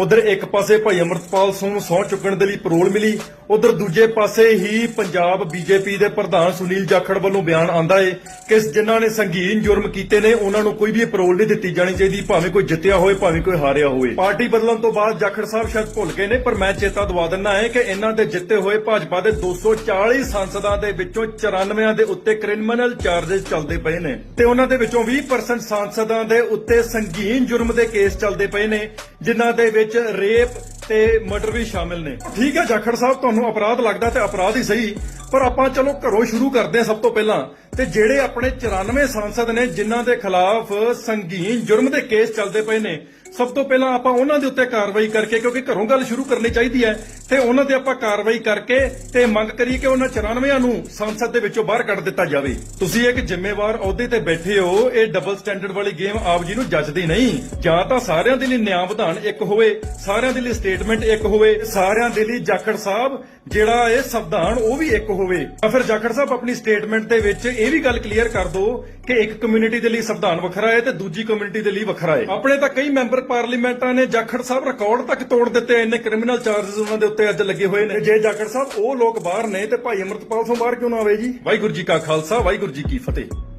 ਉਧਰ ਇੱਕ ਪਾਸੇ ਭਾਈ ਅਮਰਤਪਾਲ ਸਿੰਘ ਨੂੰ ਸਹੁੰ ਚੁੱਕਣ ਦੇ ਲਈ ਪਰੋਲ ਮਿਲੀ, ਉਧਰ ਦੂਜੇ ਪਾਸੇ ਹੀ ਪੰਜਾਬ ਬੀਜੇਪੀ ਦੇ ਪ੍ਰਧਾਨ ਸੁਨੀਲ ਜਾਖੜ ਵੱਲੋਂ ਬਿਆਨ ਆਂਦਾ ਏ ਕਿ ਜਿਨ੍ਹਾਂ ਨੇ ਸੰਗੀਨ ਜੁਰਮ ਕੀਤੇ ਨੇ, ਉਹਨਾਂ ਨੂੰ ਕੋਈ ਵੀ ਪਰੋਲ ਨਹੀਂ ਦਿੱਤੀ ਜਾਣੀ ਚਾਹੀਦੀ, ਭਾਵੇਂ ਕੋਈ ਜਿੱਤਿਆ ਹੋਵੇ, ਭਾਵੇਂ ਕੋਈ ਹਾਰਿਆ ਹੋਵੇ। ਪਾਰਟੀ ਬਦਲਣ ਤੋਂ ਬਾਅਦ ਜਾਖੜ ਸਾਹਿਬ ਸ਼ਾਇਦ ਭੁੱਲ ਗਏ ਨੇ, ਪਰ ਮੈਂ ਚੇਤਾ ਦਵਾ ਦਿੰਨਾ ਹੈ ਕਿ ਇਹਨਾਂ ਦੇ ਜਿੱਤੇ ਹੋਏ ਭਾਜਪਾ ਦੇ 240 ਸੰਸਦਾਂ ਦੇ ਵਿੱਚੋਂ 94 ਦੇ ਉੱਤੇ ਕ੍ਰਿਮੀਨਲ ਚਾਰजेस ਚੱਲਦੇ ਪਏ ਨੇ ਤੇ ਉਹਨਾਂ ਦੇ ਵਿੱਚੋਂ 20% ਸੰਸਦਾਂ ਦੇ ਉੱਤੇ ਸੰਗੀਨ ਜੁਰਮ ਦੇ ਕੇਸ ਚੱਲਦੇ ਪਏ ਨੇ। ਜਿਨ੍ਹਾਂ ਦੇ ਵਿੱਚ ਰੇਪ ਤੇ ਮਰਡਰ ਵੀ ਸ਼ਾਮਿਲ ਨੇ। ਠੀਕ ਹੈ, ਜਾਖੜ ਸਾਹਿਬ, ਤੁਹਾਨੂੰ ਅਪਰਾਧ ਲੱਗਦਾ ਤੇ ਅਪਰਾਧ ਹੀ ਸਹੀ, ਪਰ ਆਪਾਂ ਚਲੋ ਘਰੋਂ ਸ਼ੁਰੂ ਕਰਦੇ ਹਾਂ ਸਭ ਤੋਂ ਪਹਿਲਾਂ। ਤੇ ਜਿਹੜੇ ਆਪਣੇ 94 ਸੰਸਦ ਨੇ, ਜਿਨ੍ਹਾਂ ਦੇ ਖਿਲਾਫ ਸੰਗੀਨ ਜੁਰਮ ਦੇ ਕੇਸ ਚੱਲਦੇ ਪਏ ਨੇ, ਸਭ ਤੋਂ ਪਹਿਲਾਂ ਆਪਾਂ ਉਹਨਾਂ ਦੇ ਉੱਤੇ ਕਾਰਵਾਈ ਕਰਕੇ, ਕਿਉਂਕਿ ਘਰੋਂ ਗੱਲ ਸ਼ੁਰੂ ਕਰਨੀ ਚਾਹੀਦੀ ਹੈ। ਤੇ ਉਹਨਾਂ ਤੇ ਆਪਾਂ ਕਾਰਵਾਈ ਕਰਕੇ ਤੇ ਮੰਗ ਕਰੀਏ ਕਿ ਉਹਨਾਂ 94 ਨੂੰ ਸੰਸਦ ਦੇ ਵਿੱਚੋਂ ਬਾਹਰ ਕੱਢ ਦਿੱਤਾ ਜਾਵੇ। ਤੁਸੀਂ ਇੱਕ ਜ਼ਿੰਮੇਵਾਰ ਅਹੁਦੇ ਤੇ ਬੈਠੇ ਹੋ, ਇਹ ਡਬਲ ਸਟੈਂਡਰਡ ਵਾਲੀ ਗੇਮ ਆਪ ਜੀ ਨੂੰ ਜੱਜਦੀ ਨਹੀਂ। ਜਾਂ ਤਾਂ ਸਾਰਿਆਂ ਦੇ ਲਈ ਨਿਆਂ ਵਿਧਾਨ ਇੱਕ ਹੋਵੇ, ਸਾਰਿਆਂ ਦੇ ਲਈ ਸਟੇਟਮੈਂਟ ਇੱਕ ਹੋਵੇ, ਸਾਰਿਆਂ ਦੇ ਲਈ ਜਾਖੜ ਸਾਹਿਬ, ਜਿਹੜਾ ਇਹ ਸੰਵਿਧਾਨ ਉਹ ਵੀ ਇੱਕ ਹੋਵੇ। ਤਾਂ ਫਿਰ ਜਾਖੜ ਸਾਹਿਬ ਆਪਣੀ ਸਟੇਟਮੈਂਟ ਦੇ ਵਿੱਚ ਇਹ ਵੀ ਗੱਲ ਕਲੀਅਰ ਕਰ ਦਿਓ ਕਿ ਇੱਕ ਕਮਿਊਨਿਟੀ ਦੇ ਲਈ ਸੰਵਿਧਾਨ ਵੱਖਰਾ ਹੈ ਤੇ ਦੂਜੀ ਕਮਿਊਨਿਟੀ ਦੇ ਲਈ ਵੱਖਰਾ ਹੈ। ਆਪਣੇ ਤਾਂ ਕਈ ਮੈਂਬਰ ਪਾਰਲੀਮੈਂਟਾਂ ਨੇ ਜਾਖੜ ਸਾਹਿਬ ਰਿਕਾਰਡ ਤੱਕ ਤੋੜ ਦਿੱਤੇ ਇੰਨੇ ਕ੍ਰਿਮੀਨਲ ਚਾਰजेस ਉਹਨਾਂ ਦੇ ਉੱਤੇ ਅੱਜ ਲੱਗੇ ਹੋਏ ਨੇ। ਜੇ ਜਾਖੜ ਸਾਹਿਬ ਉਹ ਲੋਕ ਬਾਹਰ ਨੇ ਤੇ ਭਾਈ ਅਮਰਤਪਾਲ ਸਿੰਘ ਬਾਹਰ ਕਿਉਂ ਨਾ ਆਵੇ ਜੀ? ਵਾਹਿਗੁਰੂ ਜੀ ਕਾ ਖਾਲਸਾ ਵਾਹਿਗੁਰੂ ਜੀ ਕੀ ਫਤਿਹ।